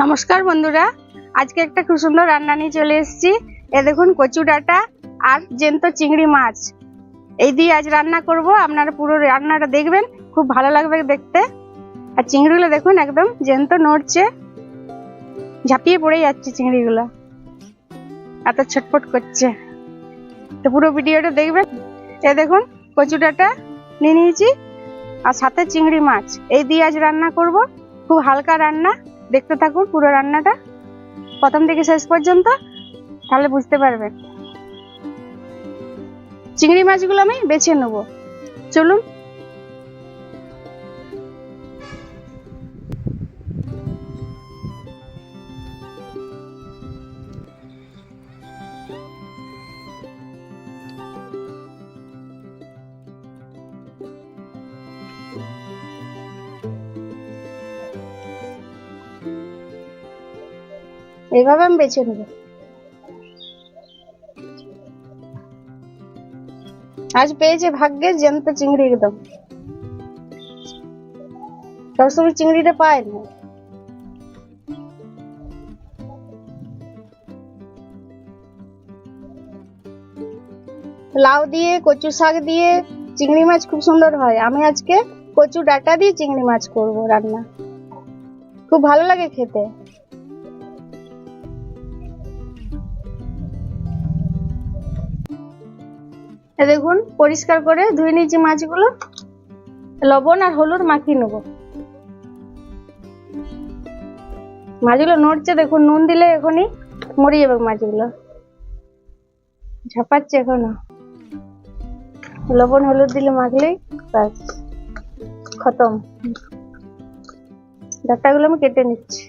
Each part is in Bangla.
নমস্কার বন্ধুরা। আজকে একটা খুব সুন্দর রান্না নিয়ে চলে এসেছি। এ দেখুন, কচু ডাঁটা আর জ্যান্ত চিংড়ি মাছ। এই দিয়ে আজ রান্না করব। আপনারা পুরো রান্নাটা দেখবেন, খুব ভালো লাগবে দেখতে। আর চিংড়িগুলো দেখুন, একদম জ্যান্ত নড়ছে। ঝাঁপিয়ে পড়ে যাচ্ছে চিংড়িগুলো। এত ছটফট করছে। তো পুরো ভিডিওটা দেখবেন। এ দেখুন, কচু ডাঁটা নিয়ে নিয়েছি আর সাথে চিংড়ি মাছ। এই দিয়ে আজ রান্না করব। খুব হালকা রান্না। দেখতে থাকুন পুরো রান্নাটা। প্রথম থেকে শেষ পর্যন্ত, তাহলে বুঝতে পারবেন চিংড়ি মাছগুলো আমি বেছে নেব। চলুন এইভাবে আমি বেছে নেব। আজ পেয়েছে ভাগ্যে জ্যান্ত চিংড়ি একদম। সবসময় চিংড়িটা পায় না। লাউ দিয়ে কচু শাক দিয়ে চিংড়ি মাছ খুব সুন্দর হয়। আমি আজকে কচু ডাটা দিয়ে চিংড়ি মাছ করব রান্না। খুব ভালো লাগে খেতে। দেখুন, পরিষ্কার করে ধুয়ে নিয়েছি মাছগুলো। লবণ আর হলুদ মাখিয়ে নেব। মাছগুলো নড়ছে, দেখুন, নুন দিলে এখনই মরে যাবে মাছগুলো। ঝাপাচ্ছে এখনও। লবণ, হলুদ দিলে মাখলেই খতম। ডাটাগুলো আমি কেটে নিচ্ছি।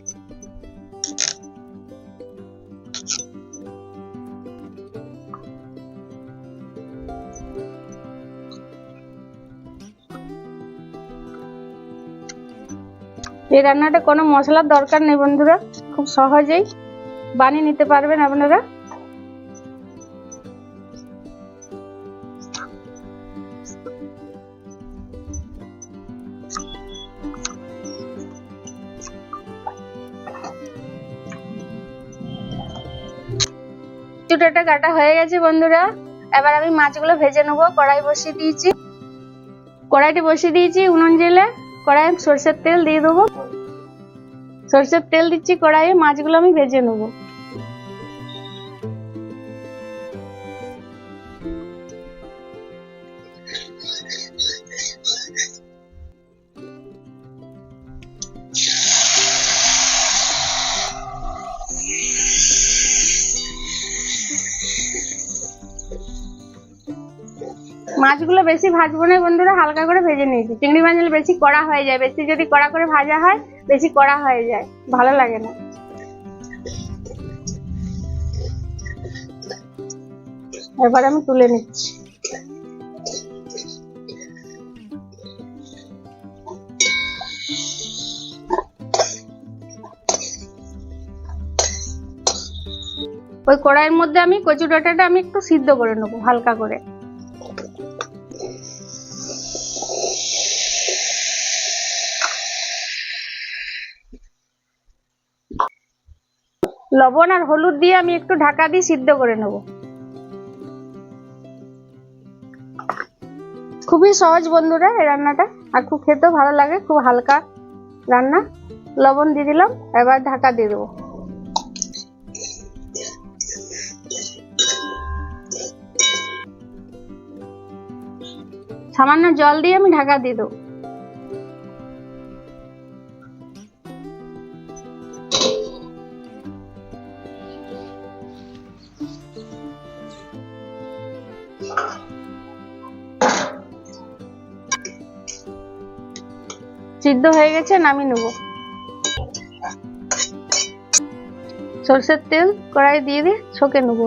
এই রান্নাটা কোনো মশলার দরকার নেই বন্ধুরা, খুব সহজেই বানিয়ে নিতে পারবেন আপনারা। চুটাটা কাটা হয়ে গেছে বন্ধুরা। এবার আমি মাছগুলো ভেজে নেব, কড়াই বসিয়ে দিয়েছি। কড়াইটি বসিয়ে দিয়েছি উনুন জেলে। কড়াই সরষের তেল দিয়ে দেবো। সরষের তেল দিচ্ছি কড়াইয়ে মাছগুলো আমি ভেজে নেব। মাছগুলো বেশি ভাজবো না বন্ধুরা, হালকা করে ভেজে নিয়েছি। চিংড়ি মাছ বেশি কড়া হয়ে যায়, বেশি যদি কড়া করে ভাজা হয়, বেশি কড়া হয়ে যায়। ভালো লাগে না। এবার আমি তুলে নিচ্ছি। ওই কড়াইয়ের মধ্যে আমি কচু ডাঁটাটা আমি একটু সিদ্ধ করে নেব, হালকা করে। লবণ আর হলুদ দিয়ে আমি একটু ঢাকা দিয়ে সিদ্ধ করে নেব। খুবই সহজ বন্ধুরা এই রান্নাটা। আর খুব খেতেও ভালো লাগে, খুব হালকা রান্না। লবণ দিয়ে দিলাম, এবার ঢাকা দিয়ে দেবো। সামান্য জল দিয়ে আমি ঢাকা দিয়ে দেবো। সিদ্ধ হয়ে গেছে, নামিয়ে নেব। সর্ষের তেল কড়াই দিয়ে দিয়ে ছকে নেব।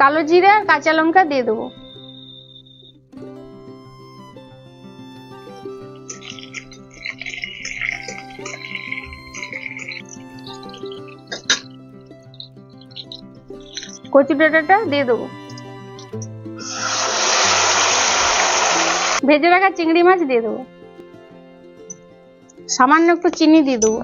কালো জিরে কাঁচা লঙ্কা দিয়ে দেবো। কচু ডাঁটাটা দিয়ে দেবো। ভেজে রাখা চিংড়ি মাছ দিয়ে দেবো। সামান্য একটু চিনি দিয়ে দেবো।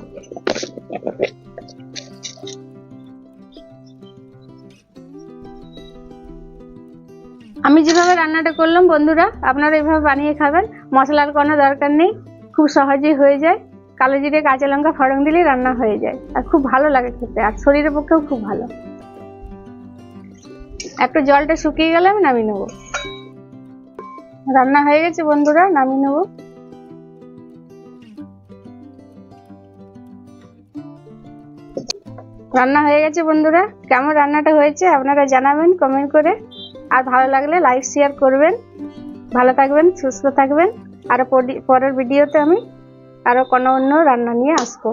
আমি যেভাবে রান্নাটা করলাম, বন্ধুরা, আপনারা এভাবে বানিয়ে খাবেন। মশলার কোনো দরকার নেই, খুব সহজেই হয়ে যায়। কালো জিরে, কাঁচা লঙ্কা ফড়ং দিলেই রান্না হয়ে যায়। আর খুব ভালো লাগে খেতে, আর শরীরের পক্ষেও খুব ভালো। একটু জলটা শুকিয়ে গেলে আমি নামিয়ে নেব। রান্না হয়ে গেছে বন্ধুরা, নামিয়ে নেব। রান্না হয়ে গেছে বন্ধুরা, কেমন রান্নাটা হয়েছে আপনারা জানাবেন কমেন্ট করে। আর ভালো লাগলে লাইক শেয়ার করবেন। ভালো থাকবেন, সুস্থ থাকবেন। আর পরের ভিডিওতে আমি আরও কোনো অন্য রান্না নিয়ে আসব।